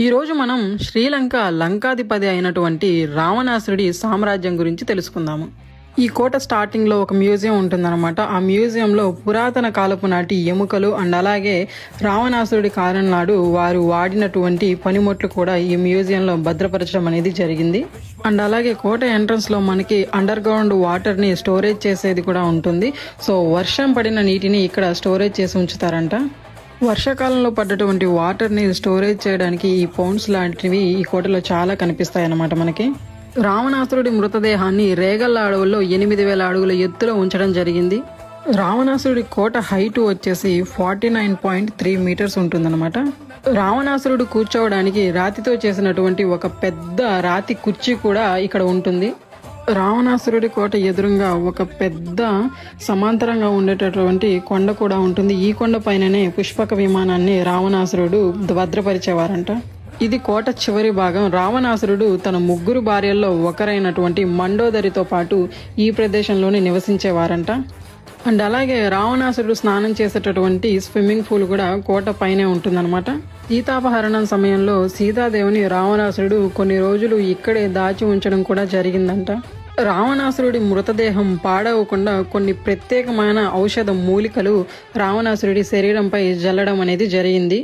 ఈరోజు మనం శ్రీలంక లంకాధిపతి అయినటువంటి రావణాసురుడి సామ్రాజ్యం గురించి తెలుసుకుందాము. ఈ కోట స్టార్టింగ్లో ఒక మ్యూజియం ఉంటుందన్నమాట. ఆ మ్యూజియంలో పురాతన కాలపు నాటి ఎముకలు అండ్ అలాగే రావణాసురుడి కాలం నాడు వారు వాడినటువంటి పనిముట్లు కూడా ఈ మ్యూజియంలో భద్రపరచడం అనేది జరిగింది. అండ్ అలాగే కోట ఎంట్రన్స్లో మనకి అండర్ గ్రౌండ్ వాటర్ని స్టోరేజ్ చేసేది కూడా ఉంటుంది. సో వర్షం పడిన నీటిని ఇక్కడ స్టోరేజ్ చేసి ఉంచుతారంట. వర్షాకాలంలో పడ్డటువంటి వాటర్ని స్టోరేజ్ చేయడానికి ఈ పౌండ్స్ లాంటివి ఈ కోటలో చాలా కనిపిస్తాయి అన్నమాట మనకి. రావణాసురుడి మృతదేహాన్ని రేగల్ల అడవుల్లో ఎనిమిది వేల అడుగుల ఎత్తులో ఉంచడం జరిగింది. రావణాసురుడి కోట హైట్ వచ్చేసి forty nine point three metres ఉంటుందన్నమాట. రావణాసురుడు కూర్చోవడానికి రాతితో చేసినటువంటి ఒక పెద్ద రాతి కుర్చీ కూడా ఇక్కడ ఉంటుంది. రావణాసురుడి కోట ఎదురుగా ఒక పెద్ద సమాంతరంగా ఉండేటటువంటి కొండ కూడా ఉంటుంది. ఈ కొండ పైననే పుష్పక విమానాన్ని రావణాసురుడు భద్రపరిచేవారంట. ఇది కోట చివరి భాగం. రావణాసురుడు తన ముగ్గురు భార్యల్లో ఒకరైనటువంటి మండోదరితో పాటు ఈ ప్రదేశంలోనే నివసించేవారంట. అండ్ అలాగే రావణాసురుడు స్నానం చేసేటటువంటి స్విమ్మింగ్ పూల్ కూడా కోట పైనే ఉంటుందన్నమాట. సీతాపహరణం సమయంలో సీతాదేవిని రావణాసురుడు కొన్ని రోజులు ఇక్కడే దాచి ఉంచడం కూడా జరిగిందంట. రావణాసురుడి మృతదేహం పాడవకుండా కొన్ని ప్రత్యేకమైన ఔషధ మూలికలు రావణాసురుడి శరీరంపై జల్లడం అనేది జరిగింది.